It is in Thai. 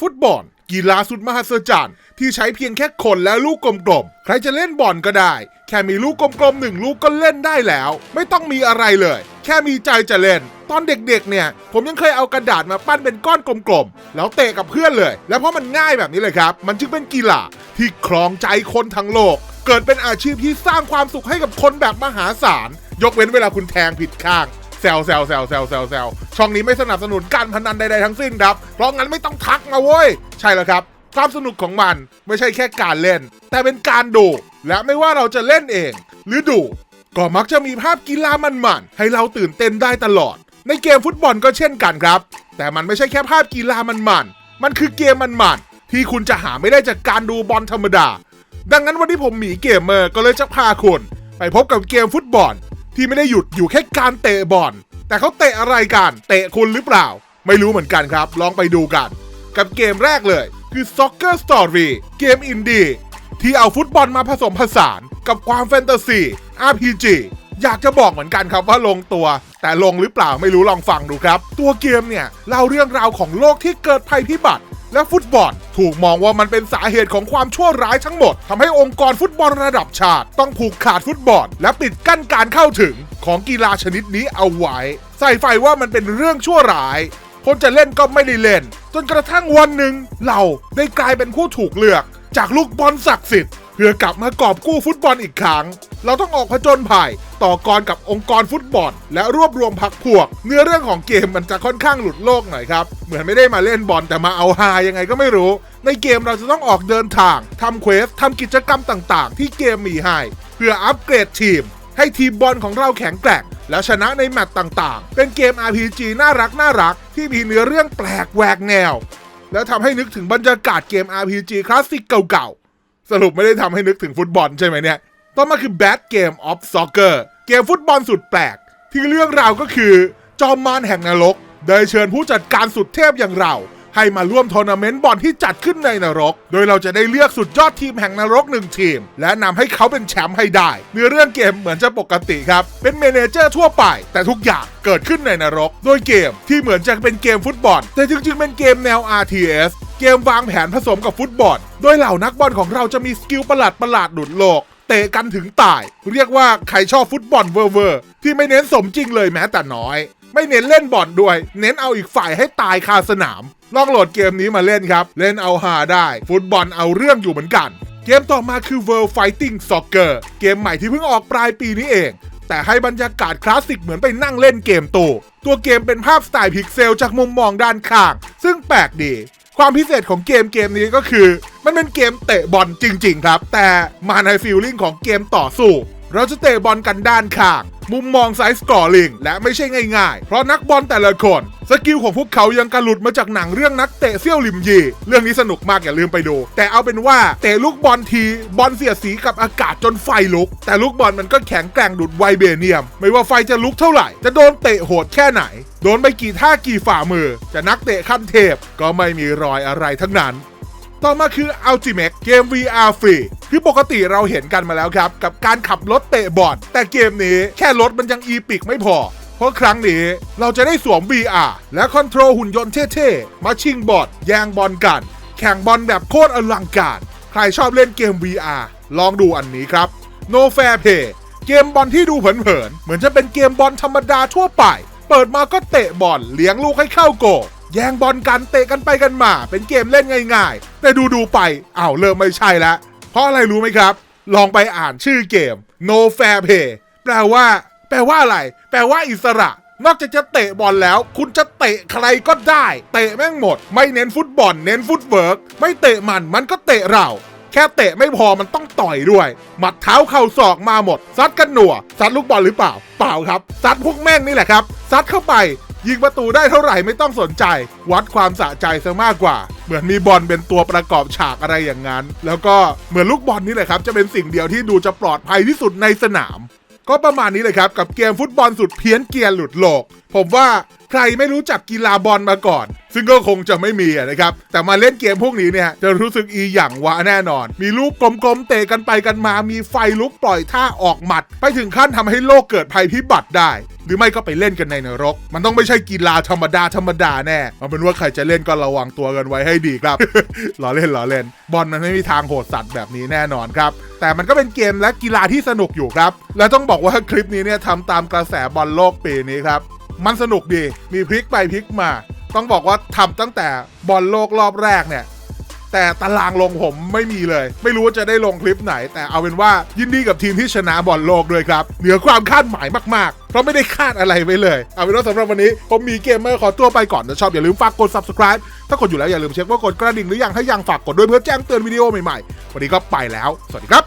ฟุตบอล กีฬาสุดมหัศจรรย์ที่ใช้เพียงแค่คนและลูกกลมๆ ใครจะเล่นบอลก็ได้ แค่มีลูกกลมๆหนึ่งลูกก็เล่นได้แล้ว ไม่ต้องมีอะไรเลย แค่มีใจจะเล่น ตอนเด็กๆ เนี่ย ผมยังเคยเอากระดาษมาปั้นเป็นก้อนกลมๆ แล้วเตะกับเพื่อนเลย แล้วเพราะมันง่ายแบบนี้เลยครับ มันจึงเป็นกีฬาที่ครองใจคนทั้งโลก เกิดเป็นอาชีพที่สร้างความสุขให้กับคนแบบมหาศาลยกเว้นเวลาคุณแทงผิดข้าง ซวแซวแซวแซวแซวแซวช่องนี้ไม่สนับสนุนการพนันใดๆทั้งสิ้นครับ เพราะงั้นไม่ต้องทักมาเว้ย ใช่แล้วครับ ความสนุกของมันไม่ใช่แค่การเล่น แต่เป็นการดู และไม่ว่าเราจะเล่นเอง หรือดู ก็มักจะมีภาพกีฬามันๆให้เราตื่นเต้นได้ตลอด ในเกมฟุตบอลก็เช่นกันครับ แต่มันไม่ใช่แค่ภาพกีฬามันๆมันคือเกมมันๆที่คุณจะหาไม่ได้จากการดูบอลธรรมดา ดังนั้นวันนี้ผมหมีเกมเมอร์ก็เลยจะพาคุณไปพบกับเกมฟุตบอล ที่ไม่ได้หยุดอยู่แค่การเตะบอล แต่เขาเตะอะไรกัน เตะคุณหรือเปล่า ไม่รู้เหมือนกันครับ ลองไปดูกัน กับเกมแรกเลย คือ Soccer Story เกมอินดี้ที่เอาฟุตบอลมาผสมผสาน กับความแฟนตาซี RPG อยากจะบอกเหมือนกันครับว่าลงตัว แต่ลงหรือเปล่าไม่รู้ลองฟังดูครับ ตัวเกมเนี่ยเล่าเรื่องราวของโลกที่เกิดภัยพิบัติ และฟุตบอล ถูกมองว่ามันเป็นสาเหตุของความชั่วร้ายทั้งหมดทำให้องค์กรฟุตบอลระดับชาติ ต้องผูกขาดฟุตบอล และปิดกั้นการเข้าถึงของกีฬาชนิดนี้เอาไว้ ใส่ไฟว่ามันเป็นเรื่องชั่วร้ายคนจะเล่นก็ไม่ได้เล่น จนกระทั่งวันหนึ่งเราได้กลายเป็นผู้ถูกเลือก จากลูกบอลศักดิ์สิทธิ์ เพื่อกลับมากอบกู้ฟุตบอลอีกครั้ง เราต้องออกผจญภัยต่อกรกับองค์กรฟุตบอล และรวบรวมพักพวก เนื้อเรื่องของเกมมันจะค่อนข้างหลุดโลกหน่อยครับ เหมือนไม่ได้มาเล่นบอลแต่มาเอาฮายังไงก็ไม่รู้ ในเกมเราจะต้องออกเดินทางทำเควสทำกิจกรรมต่างๆ ที่เกมมีให้เพื่ออัปเกรดทีม ให้ทีมบอลของเราแข็งแกร่งแล้วชนะในแมตช์ต่างๆ เป็นเกม RPG น่ารักน่ารักที่มีเนื้อเรื่องแปลกแหวกแนว แล้วทำให้นึกถึงบรรยากาศเกม RPG คลาสสิกเก่าๆ สรุปไม่ได้ทำให้นึกถึงฟุตบอลใช่ไหมเนี่ยต่อมาคือ Bad Game of Soccer เกมฟุตบอลสุดแปลก ที่เรื่องราวก็คือ จอมมารแห่งนรก ได้เชิญผู้จัดการสุดเทพอย่างเรา ให้มาร่วมทัวร์นาเมนต์บอลที่จัดขึ้นในนรก โดยเราจะได้เลือกสุดยอดทีมแห่งนรกหนึ่งทีม และนำให้เขาเป็นแชมป์ให้ได้ เนื้อเรื่องเกมเหมือนจะปกติครับ เป็นเมเนเจอร์ทั่วไป แต่ทุกอย่างเกิดขึ้นในนรก โดยเกมที่เหมือนจะเป็นเกมฟุตบอล แต่จริงๆเป็นเกมแนว RTS เกมวางแผนผสมกับฟุตบอล โดยเหล่านักบอลของเราจะมีสกิลประหลาดประหลาดๆหลุดโลก เตะกันถึงตาย เรียกว่าใครชอบฟุตบอลเวอร์เวอร์ที่ไม่เน้นสมจริงเลยแม้แต่น้อย ไม่เน้นเล่นบอลด้วย เน้นเอาอีกฝ่ายให้ตายคาสนาม ลองโหลดเกมนี้มาเล่นครับ เล่นเอาหาได้ ฟุตบอลเอาเรื่องอยู่เหมือนกัน เกมต่อมาคือ World Fighting Soccer เกมใหม่ที่เพิ่งออกปลายปีนี้เองแต่ให้บรรยากาศคลาสสิกเหมือนไปนั่งเล่นเกมโต้ตัวเกมเป็นภาพสไตล์พิกเซลจากมุมมองด้านข้าง ซึ่งแปลกดี ความพิเศษของเกมเกมนี้ก็คือ มันเป็นเกมเตะบอลจริง ๆ ครับ แต่มาในฟีลลิ่งของเกมต่อสู้ เราจะเตะบอลกันด้านข้าง มุมมองไซส์สกอร์ลิง และไม่ใช่ง่ายๆ เพราะนักบอลแต่ละคน สกิลของพวกเขายังกระหลุดมาจากหนังเรื่องนักเตะเซี่ยวลิมยี เรื่องนี้สนุกมากอย่าลืมไปดู แต่เอาเป็นว่าเตะลูกบอลทีบอลเสียดสีกับอากาศจนไฟลุก แต่ลูกบอลมันก็แข็งแกร่งดุดไวเบเนียม ไม่ว่าไฟจะลุกเท่าไหร่ จะโดนเตะโหดแค่ไหน โดนไปกี่ท่ากี่ฝ่ามือ จะนักเตะขั้นเทพก็ไม่มีรอยอะไรทั้งนั้น ต่อมาคือ Ultimate เกม VR ฟรีคือปกติเราเห็นกันมาแล้วครับ กับการขับรถเตะบอลแต่เกมนี้แค่รถมันยังอีปิกไม่พอ เพราะครั้งนี้เราจะได้สวม VR และคอนโทรลหุ่นยนต์เท่ๆมาชิงบอลแย่งบอลกัน แข่งบอลแบบโคตรอลังการ ใครชอบเล่นเกม VR ลองดูอันนี้ครับ No Fair Play เกมบอลที่ดูเผินๆเหมือนจะเป็นเกมบอลธรรมดาทั่วไป เปิดมาก็เตะบอลเลี้ยงลูกให้เข้าโกลแย่งบอลกันเตะกันไปกันมา เป็นเกมเล่นง่ายๆ แต่ดูดูๆไปอ้าวเริ่มไม่ใช่แล้วเพราะอะไรรู้ไหมครับ ลองไปอ่านชื่อเกม No Fair Play แปลว่า แปลว่าอะไร แปลว่าอิสระ นอกจากจะเตะบอลแล้ว คุณจะเตะใครก็ได้ เตะแม่งหมด ไม่เน้นฟุตบอล เน้นฟุตเวิร์กไม่เตะมันมันก็เตะเรา แค่เตะไม่พอมันต้องต่อยด้วย หมัดเท้าเข่าศอกมาหมด ซัดกันหนัว ซัดลูกบอลหรือเปล่า เปล่าครับ ซัดพวกแม่งนี่แหละครับ ซัดเข้าไป ยิงประตูได้เท่าไหร่ไม่ต้องสนใจ วัดความสะใจซะมากกว่า เหมือนมีบอลเป็นตัวประกอบฉากอะไรอย่างนั้น แล้วก็เหมือนลูกบอลนี่แหละครับ จะเป็นสิ่งเดียวที่ดูจะปลอดภัยที่สุดในสนาม ก็ประมาณนี้เลยครับกับเกมฟุตบอลสุดเพี้ยนเกียร์หลุดโลก ผมว่า ใครไม่รู้จักกีฬาบอลมาก่อน ซึ่งก็คงจะไม่มีนะครับ แต่มาเล่นเกมพวกนี้เนี่ยจะรู้สึกอีหยังวะแน่นอน มีลูกกลมๆเตะกันไปกันมา มีไฟลุกปล่อยท่าออกหมัด ไปถึงขั้นทำให้โลกเกิดภัยพิบัติได้ หรือไม่ก็ไปเล่นกันในนรก มันต้องไม่ใช่กีฬาธรรมดาธรรมดาแน่เอาเป็นว่าใครจะเล่นก็ระวังตัวกันไว้ให้ดีครับล้อเล่นล้อเล่น บอลมันไม่มีทางโหดสัตว์แบบนี้แน่นอนครับแต่มันก็เป็นเกมและกีฬาที่สนุกอยู่ครับ และต้องบอกว่าคลิปนี้เนี่ยทำตามกระแสบอลโลกปีนี้ครับ มันสนุกดี มีพลิกไปพลิกมา ต้องบอกว่าทำตั้งแต่บอลโลกรอบแรกเนี่ย แต่ตารางลงผมไม่มีเลย ไม่รู้ว่าจะได้ลงคลิปไหน แต่เอาเป็นว่ายินดีกับทีมที่ชนะบอลโลกด้วยครับ เหนือความคาดหมายมากๆ เพราะไม่ได้คาดอะไรไว้เลย เอาเป็นว่าสำหรับวันนี้ ผมมีเกมเมอร์ขอตัวไปก่อนถ้าชอบอย่าลืมฝากกด subscribe ถ้ากดอยู่แล้วอย่าลืมเช็คว่ากดกระดิ่งหรือยังถ้ายังฝากกดด้วยเพื่อแจ้งเตือนวิดีโอใหม่ๆ วันนี้ก็ไปแล้ว สวัสดีครับ